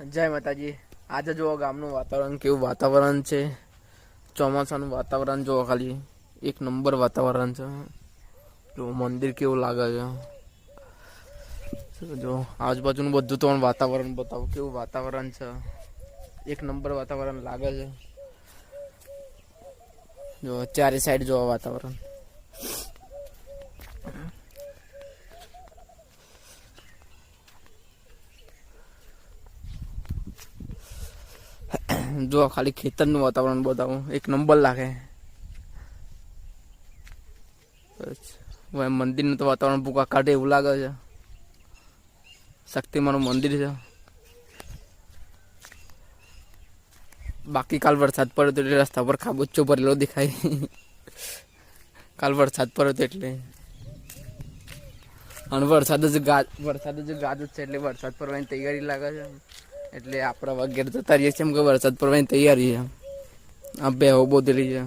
જય માતાજી. આજે જુઓ ગામનું વાતાવરણ કેવું વાતાવરણ છે. ચોમાસાનું વાતાવરણ જુઓ ખાલી. એક નંબર વાતાવરણ છે. જો મંદિર કેવું લાગે છે. જો આજુબાજુનું બધું તો વાતાવરણ બતાવો. કેવું વાતાવરણ છે. એક નંબર વાતાવરણ લાગે છે. જો ચારે સાઈડ જોવા વાતાવરણ. જો ખાલી ખેતરનું વાતાવરણ બતાવું. એક નંબર લાગે. મંદિરનું તો વાતાવરણ ભૂકા કાઢે એવું લાગે છે. શક્તિમાનું મંદિર છે. બાકી કાલ વરસાદ પડ્યો તો એટલે રસ્તા પર ખાબોચો ભરેલો દેખાય. કાલ વરસાદ પડ્યો તો એટલે. અને વરસાદ જ ગાજ વરસાદ જ ગાજ જ છે એટલે વરસાદ પડવાની તૈયારી લાગે છે. એટલે આપણે વગેરે જતા રહીએ છીએ એમ કે વરસાદ પડવાની તૈયારી છે. આ બે બોધેલી છે.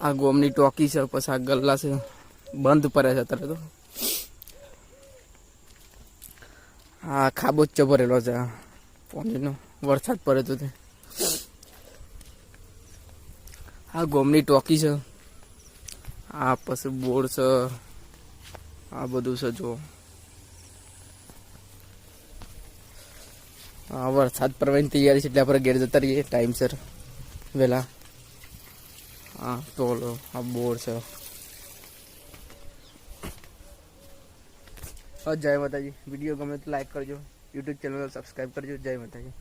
આ ગોમની ટોકી છે, પછી આ ગલ્લા છે. બંધ પડે છે અત્યારે તો. આ ખાબોચો ભરેલો છે. પાણીનો વરસાદ પડે તો તે. આ ગોમની ટોકી છે. આ પછી બોર્ડ છે. આ બધું છે, જો. વરસાદ પડવાની તૈયારી છે એટલે આપણે ઘેર જતા રહીએ ટાઈમસર વહેલા હા ટોલો આ બોર છે હા જય માતાજી વીડિયો ગમે તો લાઈક કરજો યુટ્યુબ ચેનલ સબસ્ક્રાઈબ કરજો જય માતાજી